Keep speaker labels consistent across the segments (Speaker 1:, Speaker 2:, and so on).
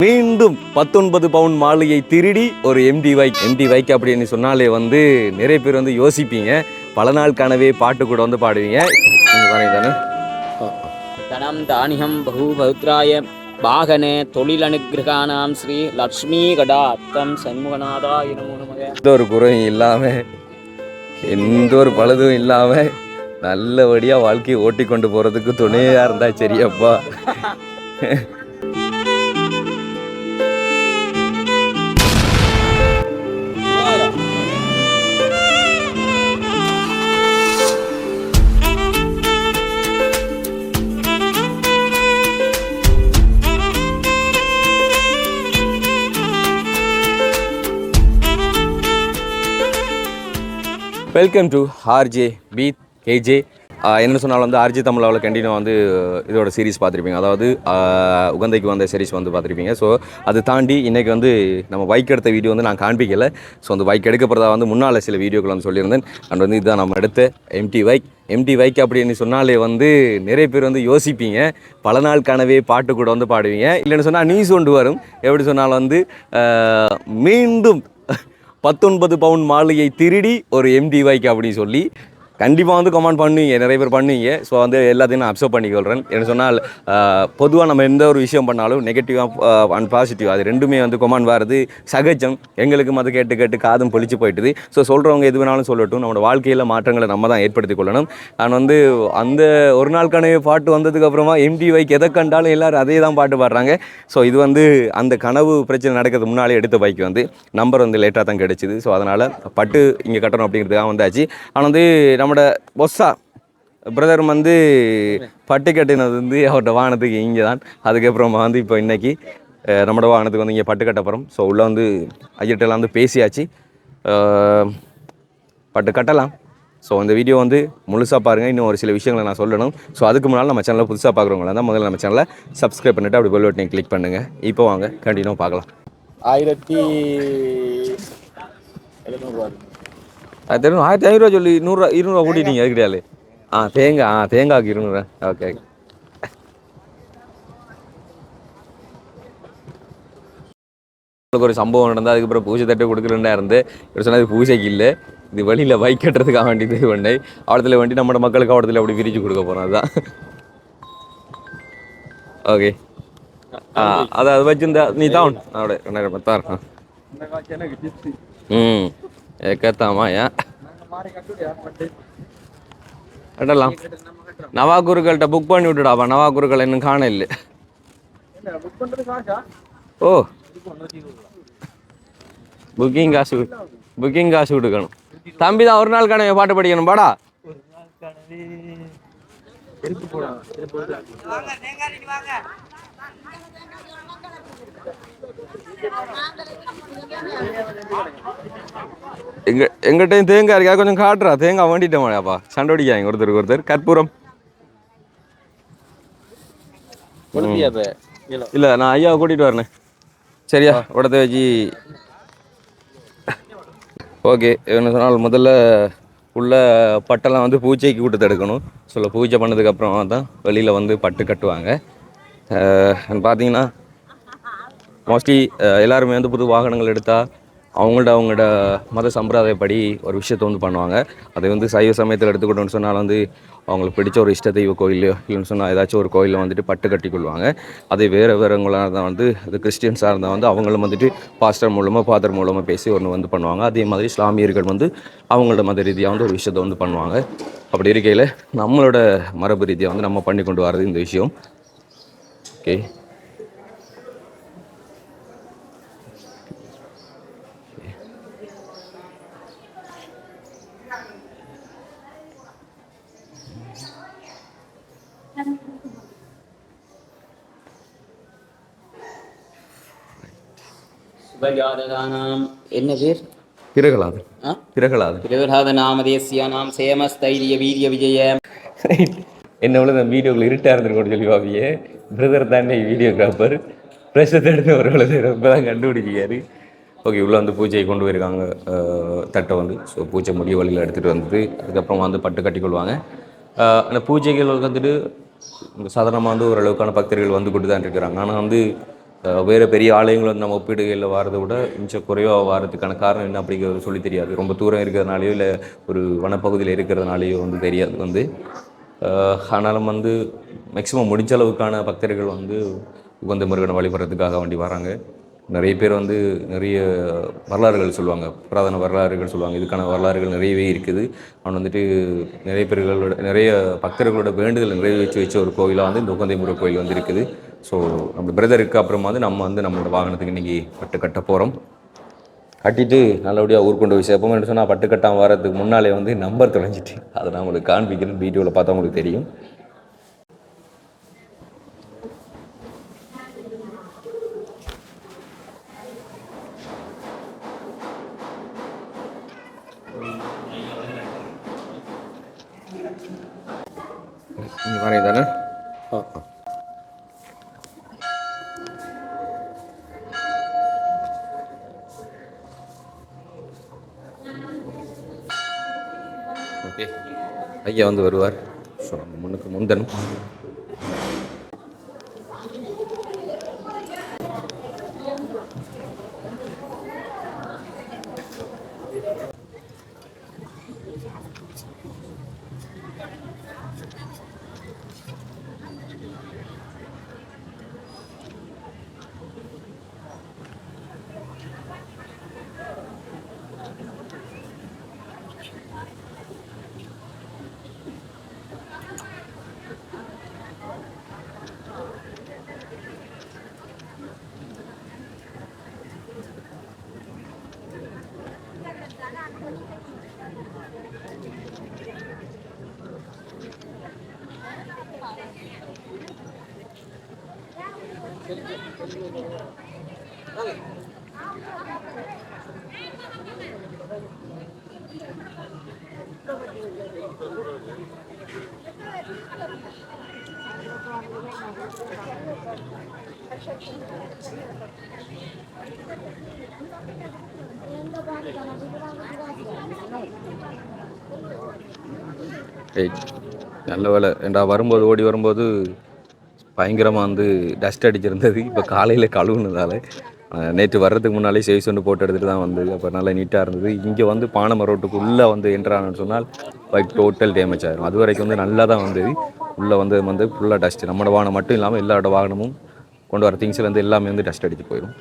Speaker 1: மீண்டும் பத்தொன்பது பவுன் மாலையை திருடி ஒரு எம்டி வைக் எம்டி வைக் அப்படின்னு சொன்னாலே வந்து நிறைய பேர் வந்து யோசிப்பீங்க. பல நாள் கனவே பாட்டு கூட வந்து பாடுவீங்க.
Speaker 2: தனம் தானியம் பகுபௌத்ராய வாகனே தொழிலனுகிரகானாம் ஸ்ரீ லக்ஷ்மி கடா அத்தம் சண்முகநாதாய நமோ நமக
Speaker 1: எந்த ஒரு குறையும் இல்லாம எந்த ஒரு பழுதும் இல்லாம நல்லபடியா வாழ்க்கையை ஓட்டி கொண்டு போறதுக்கு துணையா இருந்தா சரியப்பா. வெல்கம் டு ஆர்ஜே பீத் கேஜே என்ன சொன்னாலும் வந்து ஆர்ஜே தமிழாவில் கண்டினியூ வந்து இதோட சீரிஸ் பார்த்துருப்பீங்க. அதாவது உகந்தைக்கு வந்த சீரிஸ் வந்து பார்த்துருப்பீங்க. ஸோ அது தாண்டி இன்றைக்கி வந்து நம்ம பைக் எடுத்த வீடியோ வந்து நான் காண்பிக்கலை. ஸோ அந்த பைக் எடுக்க போகிறதா வந்து முன்னால் சில வீடியோக்கள் வந்து சொல்லியிருந்தேன். அண்ட் வந்து இதுதான் நம்ம எடுத்த எம்டி பைக் எம்டி பைக் அப்படின்னு சொன்னாலே வந்து நிறைய பேர் வந்து யோசிப்பீங்க. பல நாள் கனவே பாட்டு கூட வந்து பாடுவீங்க. இல்லைன்னு சொன்னால் நியூஸ் ஒன்று வரும். எப்படி சொன்னாலும் வந்து மீண்டும் பத்தொன்பது பவுன் மாலையை திருடி ஒரு எம்டி அப்படின்னு சொல்லி கண்டிப்பாக வந்து கமெண்ட் பண்ணுவீங்க நிறைய பேர் பண்ணுவீங்க. ஸோ வந்து எல்லாத்தையும் நான் அப்சர்வ் பண்ணிக்கொள்கிறேன் என்ன சொன்னால் பொதுவாக நம்ம எந்த ஒரு விஷயம் பண்ணாலும் நெகட்டிவாக அண்ட் பாசிட்டிவ் அது ரெண்டுமே வந்து கமெண்ட் வருது. சகஜம். எங்களுக்கும் அதை கேட்டு கேட்டு காதும் பொழிச்சு போயிட்டுது. ஸோ சொல்கிறவங்க எது வேணாலும் சொல்லட்டும். நம்மளோட வாழ்க்கையில் மாற்றங்களை நம்ம தான் ஏற்படுத்தி கொள்ளணும். நான் வந்து அந்த ஒரு நாள் கனவு பாட்டு வந்ததுக்கப்புறமா எம்டி வைக் எதை கண்டாலும் எல்லோரும் அதே தான் பாட்டு பாடுறாங்க. ஸோ இது வந்து அந்த கனவு பிரச்சனை நடக்கிறது முன்னாலே எடுத்த பைக் வந்து நம்பர் வந்து லேட்டாக தான் கிடைச்சிது. ஸோ அதனால் பட்டு இங்கே கட்டணும் அப்படிங்கிறதுக்காக வந்தாச்சு. ஆனால் வந்து நம்மட பொஸ்ஸா பிரதர் வந்து பட்டு கட்டினது வந்து அவர்கிட்ட வாகனத்துக்கு இங்கே தான் அதுக்கப்புறமா வந்து இப்போ இன்றைக்கி நம்மட வாகனத்துக்கு வந்து இங்கே பட்டு கட்ட போகிறோம் ஸோ உள்ளே வந்து ஐயட்டெல்லாம் வந்து பேசியாச்சு. பட்டு கட்டலாம். ஸோ இந்த வீடியோ வந்து முழுசாக பாருங்கள் இன்னும் ஒரு சில விஷயங்களை நான் சொல்லணும். ஸோ அதுக்கு முன்னால் நம்ம சேனலில் புதுசாக பார்க்குறவங்களா தான் முதல்ல நம்ம சேனலை சப்ஸ்கிரைப் பண்ணிவிட்டு அப்படி பெல் பட்டனை கிளிக் பண்ணுங்கள் இப்போ வாங்க கண்டினியூ பார்க்கலாம்.
Speaker 2: ஆயிரத்தி எழுநூறுவா
Speaker 1: அது தெரியும் ஆயிரத்தி ஐநூறுரூவா சொல்லி நூறுரூவா இருநூறுவா கூட்டிட்டீங்க அது கிடையாது ஆ தேங்காய் ஆ தேங்காய்க்கு இருநூறுவா ஓகே உங்களுக்கு ஒரு சம்பவம் நடந்தால் அதுக்கப்புறம் பூஜை தட்டு கொடுக்குறேன்டா இருந்து இவர் சொன்னது பூஜைக்கு இல்லை இது வழியில் பைக் கட்டுறதுக்காக வேண்டி இது பண்ணி அவடத்தில் வேண்டி நம்ம மக்களுக்கு அவடத்தில் அப்படி பிரித்து கொடுக்க போகிறோம் அதுதான் ஓகே ஆ அதை அதை வச்சிருந்தா நீ தான் அவட ரெண்டாயிரம் பத்தாயிரம் ம் ஏன்? கட்டலாம் நவா குருக்கள்கிட்ட புக் பண்ணி விட்டுடாப்பா நவா குருக்கள் இன்னும் காண இல்லை ஓ. புக்கிங் காசு புக்கிங் காசு கொடுக்கணும். தம்பி தான் ஒரு நாள் கனவே பாட்டு படிக்கணும் பாடா எங்க எங்கிட்டையும் தேங்காய் இருக்கா? கொஞ்சம் காட்டுறா. தேங்காய் வேண்டிட்டேன் மாடாப்பா சண்டை அடிக்காங்க ஒருத்தருக்கு ஒருத்தர். கற்பூரம். இல்ல நான் ஐயாவை கூட்டிட்டு வரேன். சரியா? உடத்த வச்சு. ஓகே. என்ன சொன்னால் முதல்ல உள்ள பட்டெல்லாம் வந்து பூஜைக்கு கூட்டத்தை எடுக்கணும். சொல்ல பூஜை பண்ணதுக்கப்புறம் தான் வெளியில் வந்து பட்டு கட்டுவாங்க. பார்த்தீங்கன்னா மோஸ்ட்லி எல்லாருமே வந்து புது வாகனங்கள் எடுத்தால் அவங்கள்ட்ட அவங்களோட மத சம்பிரதாயப்படி ஒரு விஷயத்தை வந்து பண்ணுவாங்க. அதை வந்து சைவ சமயத்தில் எடுத்துக்கிட்டோம்னு சொன்னால் வந்து அவங்களுக்கு பிடிச்ச ஒரு இஷ்ட தெய்வ கோயிலையோ இல்லைன்னு சொன்னால் ஏதாச்சும் ஒரு கோயிலில் வந்துட்டு பட்டு கட்டி கொள்வாங்க. அதே வேறு வேறவங்களாக இருந்தால் வந்து அது கிறிஸ்டியன்ஸாக இருந்தால் வந்து அவங்களும் வந்துட்டு பாஸ்டர் மூலமாக ஃபாதர் மூலமாக பேசி ஒன்று வந்து பண்ணுவாங்க. அதே மாதிரி இஸ்லாமியர்கள் வந்து அவங்களோட மத ரீதியாக வந்து ஒரு விஷயத்தை வந்து பண்ணுவாங்க. அப்படி இருக்கையில் நம்மளோட மரபு ரீதியாக வந்து நம்ம பண்ணி கொண்டு வர்றது இந்த விஷயம். ஓகே
Speaker 2: சுபஜாதகானாம் என்ன பேர்
Speaker 1: பிறகலாது
Speaker 2: ஆ?
Speaker 1: பிறகலாது
Speaker 2: பிரகலாத நாமதேசியானாம். சேமஸ்தைரிய வீரிய விஜய.
Speaker 1: என்ன உள்ள இந்த வீடியோக்குள்ள இருட்டாக இருந்திருக்கோன்னு சொல்லி பாப்பியே. பிரதர் தானே வீடியோகிராஃபர். பிரஷத்தை எடுத்து ஒரு ரொம்ப தான் கண்டுபிடிச்சிக்காரு ஓகே உள்ளே வந்து பூஜையை கொண்டு போயிருக்காங்க தட்டை வந்து. ஸோ பூஜை முடிய வழியில் எடுத்துகிட்டு வந்துட்டு அதுக்கப்புறம் வந்து பட்டு கட்டி கொள்வாங்க. அந்த பூஜைகள் வந்துட்டு சாதாரணமாக வந்து ஓரளவுக்கான பக்தர்கள் வந்து கொண்டு தான் இருக்கிறாங்க ஆனால் வந்து வேறு பெரிய ஆலயங்களை வந்து நம்ம ஒப்பீடுகளில் வாரதை விட மிச்சம் குறைவாக வாரதுக்கான காரணம் என்ன அப்படிங்கிறது சொல்லி தெரியாது. ரொம்ப தூரம் இருக்கிறதுனாலையோ இல்லை ஒரு வனப்பகுதியில் இருக்கிறதுனாலையோ வந்து தெரியாது வந்து. ஆனாலும் வந்து மேக்ஸிமம் முடிஞ்ச அளவுக்கான பக்தர்கள் வந்து உகந்த முருகனை வழிபடுறதுக்காக வேண்டி வராங்க. நிறைய பேர் வந்து நிறைய வரலாறுகள் சொல்லுவாங்க. புராதன வரலாறுகள் சொல்லுவாங்க. இதுக்கான வரலாறுகள் நிறையவே இருக்குது. அவன் வந்துட்டு நிறைய பேர்களோட நிறைய பக்தர்களோட வேண்டுதல் நிறைவேற்றி வச்ச ஒரு கோயிலாக வந்து இந்த உகந்தை முருகன் கோயில் வந்து இருக்குது ஸோ நம்ம பிரதருக்கு அப்புறமா வந்து நம்ம வந்து நம்மளோட வாகனத்துக்கு இன்றைக்கி பட்டு கட்ட போகிறோம் கட்டிட்டு நல்லபடியாக ஊர் கொண்டு போய் சேர்ப்போம் என்று சொன்னால் பட்டு வரதுக்கு முன்னாலே வந்து நம்பர் தொலைஞ்சிட்டு. அதை நான் உங்களுக்கு காண்பிக்கிறேன். வீடியோவில் பார்த்தா உங்களுக்கு தெரியும். இங்கே தானே ஓகே ஐயா வந்து வருவார். ஸோ முன்னுக்கு முந்தனும். ஏய் நல்ல வேலை. ஏண்டா வரும்போது ஓடி வரும்போது பயங்கரமாக வந்து டஸ்ட் அடிச்சிருந்தது. இப்போ காலையில் கழுவுனதால. நேற்று வர்றதுக்கு முன்னாலே சேவ் சொண்டு போட்டு எடுத்துகிட்டு தான் வந்தது. அப்போ நல்லா நீட்டாக இருந்தது. இங்கே வந்து பானம ரோட்டுக்குள்ளே வந்து என்ட்ரானு சொன்னால் பைக் டோட்டல் டேமேஜ் ஆகிடும் அது வரைக்கும் வந்து நல்லா தான் வந்தது. உள்ளே வந்து வந்து ஃபுல்லாக டஸ்ட் நம்மளோட வாகனம் மட்டும் இல்லாமல் எல்லாரோட வாகனமும் கொண்டு வர திங்ஸ்லேருந்து எல்லாமே வந்து டஸ்ட் அடித்து போயிடும்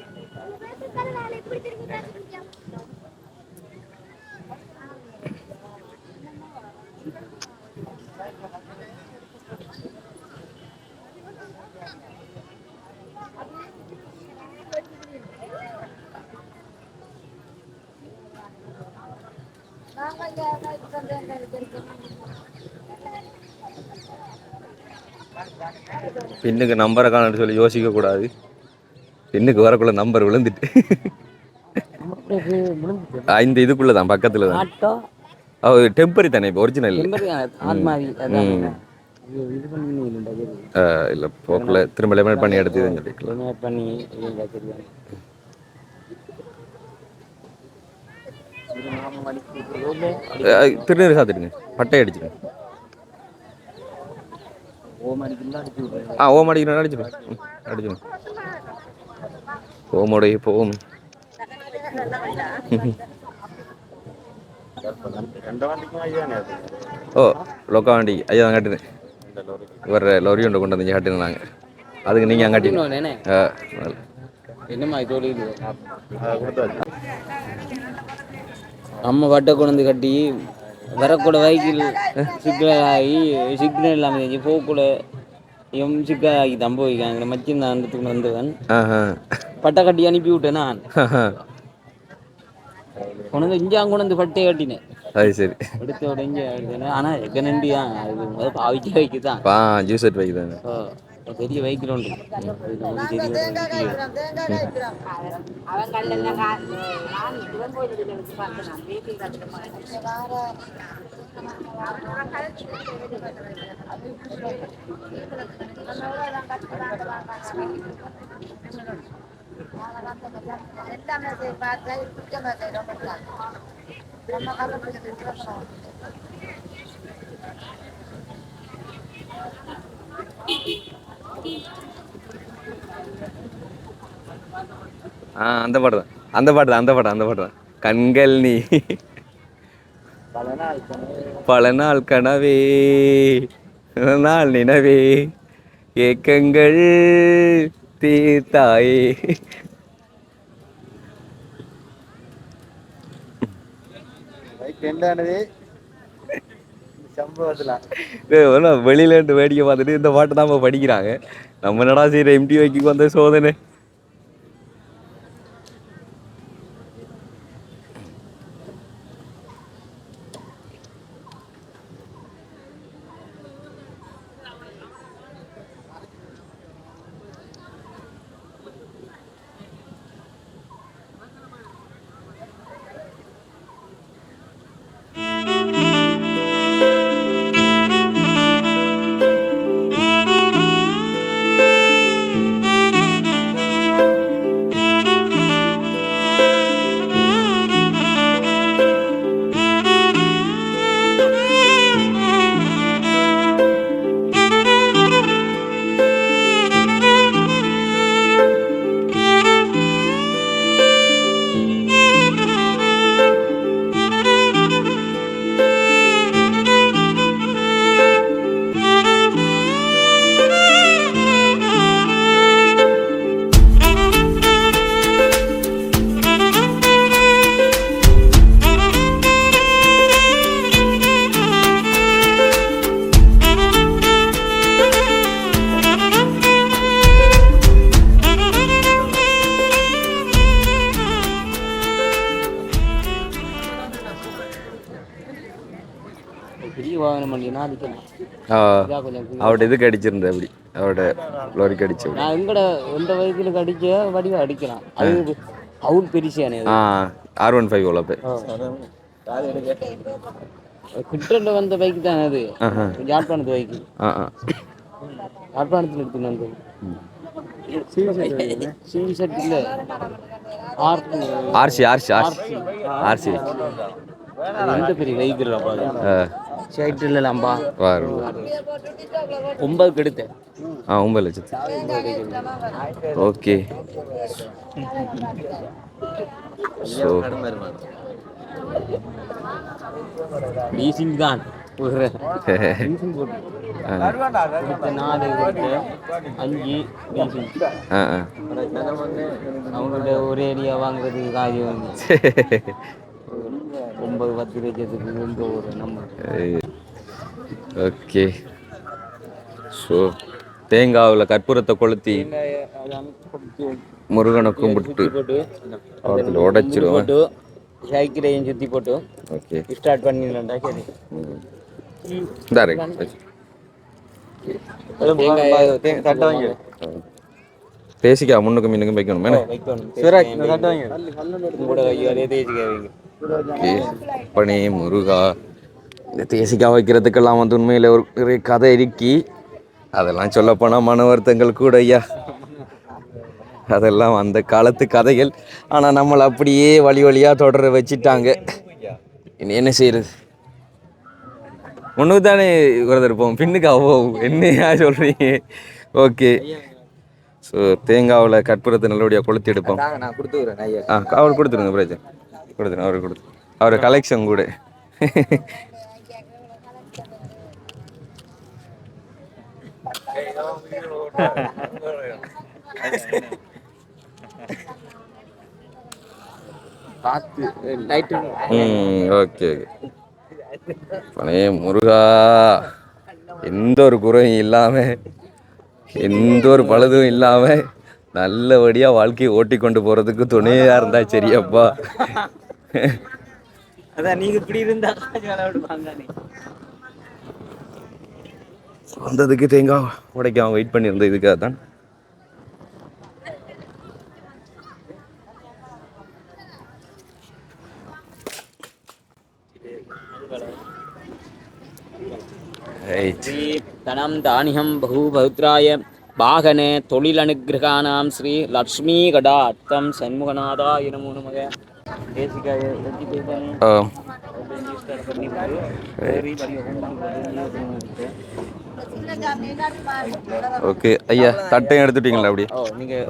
Speaker 1: பின்னுக்கு நம்பரை காணன்னு சொல்லி யோசிக்க கூடாது. பின்னுக்கு வரக்குள்ள நம்பர் விழுந்துட்டு. இந்த இதுக்குள்ள தான் பக்கத்துல தான் அது டெம்பரரி தானே இப்போ ஒரிஜினல் இல்லை போக்கில் திரும்ப லெமன் பண்ணி எடுத்து இதுன்னு சொல்லிக்கலாம்.
Speaker 3: இது பண்ணி இல்லைண்டா தெரியாது. இது நாம வலிக்கு
Speaker 1: அஹ், திருநீர் சாத்திடுங்க. பட்டை அடிச்சிடுங்க.
Speaker 3: ஓம் அடிச்சு
Speaker 1: ஆ ஓம் அடிக்கணும் அடிச்சிடும் ம், அடிச்சிடும் ஓமோடைய போம். ஓ லொக்கா வண்டி ஐயா தான் காட்டுது இவர் லொரி ஒன்று கொண்டு வந்து காட்டுங்க நாங்கள் அதுக்கு நீங்கள் ஆ
Speaker 3: என்னம்மா இது நம்ம வட்டை கொண்டு வந்து கட்டி வரக்கூட வைக்கிள் சிக்னல் ஆகி சிக்னல் இல்லாமல் செஞ்சு போகக்கூட எம் சிக்கல் ஆகி தம்ப வைக்காங்க மச்சின் தான் அந்த கொண்டு வந்தவன் பட்டை கட்டி அனுப்பி விட்டேன் நான். கொண்டு வந்து இஞ்சாங்க கொண்டு வந்து பட்டையை கட்டினேன்.
Speaker 1: அது சரி.
Speaker 3: எடுத்த உடனே ஆனால் எக்க நண்டி தான் அது முதல்ல பாவிக்க வைக்க தான்
Speaker 1: பா ஜூஸ் எடுத்து வைக்குதாங்க
Speaker 3: பெரிய வெஹிக்கிள் உண்டு. எல்லாமே பார்த்து குற்றம் நம்ம கலப்பிடிக்க
Speaker 1: ஆ அந்த பாட்டு தான். அந்த பாட்டு தான் அந்த பாட்டு அந்த பாட்டு தான். கண்கள் நீ. பல நாள் கனவே நாள் நினவே ஏக்கங்கள் தீர்த்தாயே.
Speaker 4: ரெண்டானது
Speaker 1: வெளியில இருந்து வேடிக்கை பார்த்துட்டு இந்த பாட்டு தான் படிக்கிறாங்க. நம்ம என்னடா செய்யற? எம்டி வைக்கு வந்த சோதனை.
Speaker 3: வாகனம் இதா கொஞ்சம் புது-
Speaker 1: அவரோட இதுக்கு அடிச்சிருந்தேன் அப்படி அவரோட லோரிக்கு அடிச்சு.
Speaker 3: நான் எங்கட எந்த வயசுல அடிச்ச வடிவா அடிக்கலாம். அது அவுட் பெருசானே
Speaker 1: ஆ ஆர் ஒன் ஃபைவ் உழப்பு
Speaker 3: கிட்ட வந்த பைக் தான் அது. யாழ்ப்பாணத்து பைக்
Speaker 1: ஆ ஆ.
Speaker 3: யாழ்ப்பாணத்தில் எடுத்துன்னு வந்தது. ஆர்சி
Speaker 1: ஆர்சி ஆர்சி ஆர்சி
Speaker 3: எந்த பெரிய வெஹிக்கிள்
Speaker 1: ஆ
Speaker 3: சைட்டு இல்லலாம்பா
Speaker 1: வரும்
Speaker 3: ஒன்பதுக்கு எடுத்தேன்.
Speaker 1: ஆ ஒன்பது லட்சத்து. ஓகே. ஸோ
Speaker 3: லீசிங் தான் அவங்கள்ட்ட ஒரே ஏரியா வாங்குறதுக்கு வந்து. ஒன்பது பத்து லட்சத்துக்கு எந்த ஒரு நம்ம.
Speaker 1: ஓகே. ஸோ தேங்காவில் கற்பூரத்தை கொளுத்தி முருகனை கும்பிட்டு
Speaker 3: போட்டு
Speaker 1: அவத்தில் உடைச்சிருவேன்
Speaker 3: போட்டு சைக்கிளையும் சுற்றி போட்டு
Speaker 1: ஓகே.
Speaker 3: ஸ்டார்ட் பண்ணிடலாம்டா சரி.
Speaker 1: இந்தாரு
Speaker 3: தேங்காய்
Speaker 1: பேசிக்கா முன்னுக்கும் மின்னுக்கும் வைக்கணும்.
Speaker 3: உங்களோட கையாலே தேய்ச்சிக்க வைங்க.
Speaker 1: ஓகே. பனே முருகா. இந்த தேசிக்காய் வைக்கிறதுக்கெல்லாம் வந்து உண்மையில் ஒரு நிறைய கதை இருக்கி. அதெல்லாம் சொல்லப்போனால் மன வருத்தங்கள் கூட ஐயா. அதெல்லாம் அந்த காலத்து கதைகள். ஆனால் நம்மளை அப்படியே வழி வழியாக தொடர வச்சிட்டாங்க. இனி என்ன செய்யறது? முன்னுக்கு தானே இருப்போம். பின்னுக்கு அவ்வளோ என்னையா சொல்கிறீங்க ஓகே. ஸோ தேங்காவில் கற்பூரத்தை நல்லபடியாக கொளுத்தி எடுப்போம். ஆ அவர் கொடுத்துருங்க பிரச்சனை கொடுத்துருங்க அவருக்கு கொடுத்து. அவர் கலெக்ஷன் கூட. Okay okay. பழைய முருகா எந்த ஒரு குறையும் இல்லாமல் எந்த ஒரு பழுதும் இல்லாமல் நல்லபடியாக வாழ்க்கையை ஓட்டி கொண்டு போகிறதுக்கு துணையாக இருந்தா சரியப்பா
Speaker 3: அதான் நீங்க இப்படி இருந்தா விளையாடுவாங்க
Speaker 1: வந்ததுக்கு தேங்காய் உடைக்க அவன் வெயிட் பண்ணியிருந்த இதுக்காக தான்
Speaker 3: தனம் தானியம் பகூபௌத்ராய வாகன தொழிலனுகிரகானாம் ஸ்ரீ லக்ஷ்மி கடாட்டம் சண்முகநாதாய நமோ நமக.
Speaker 1: ஓகே ஐயா தட்டையும் எடுத்துட்டீங்களா அப்படி
Speaker 3: ஓ நீங்கள்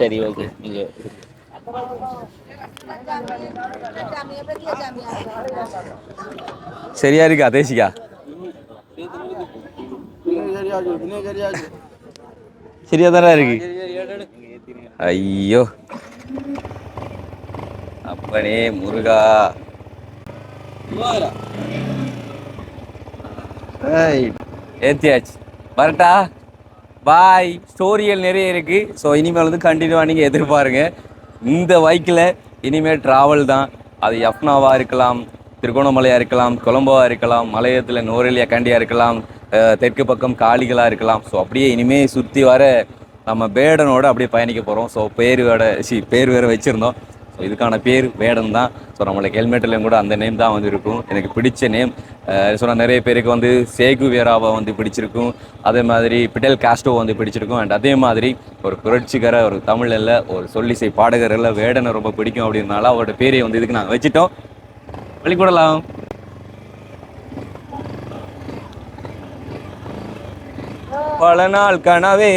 Speaker 3: சரி ஓகே நீங்கள்
Speaker 1: சரியா இருக்கா? தேசிக்கா சரியா தானே இருக்கு? ஐயோ. அப்பனே முருகா. ஏத்தியாச்சு வரட்டா. பாய். ஸ்டோரியல் நிறைய இருக்கு. ஸோ இனிமேல் வந்து கண்டினியூவாக நீங்கள் எதிர்பாருங்க. இந்த பைக்கில் இனிமேல் ட்ராவல் தான். அது யப்னாவாக இருக்கலாம் திருகோணமலையாக இருக்கலாம் கொலம்போவாக இருக்கலாம் மலையத்தில் நோரெலியா கண்டியாக இருக்கலாம் தெற்கு பக்கம் காளிகளாக இருக்கலாம். ஸோ அப்படியே இனிமேல் சுற்றி வர நம்ம பேடனோட அப்படியே பயணிக்க போகிறோம் ஸோ பேர் வேட சி பேர் வேறு வச்சுருந்தோம். ஸோ இதுக்கான பேர் வேடன் தான். ஸோ நம்மளுக்கு ஹெல்மெட்லையும் கூட அந்த நேம் தான் வந்து இருக்கும் எனக்கு பிடிச்ச நேம் சொன்னால் நிறைய பேருக்கு வந்து சேகு வேராவை வந்து பிடிச்சிருக்கும். அதே மாதிரி பிடல் காஸ்டோ வந்து பிடிச்சிருக்கும். அண்ட் அதே மாதிரி ஒரு புரட்சிகர ஒரு தமிழ் ஒரு சொல்லிசை பாடகர் வேடனை ரொம்ப பிடிக்கும் அப்படின்னால அவரோட பேரை வந்து இதுக்கு நாங்கள் வச்சுட்டோம். வெளிக்கூடலாம் பல நாள் கனவே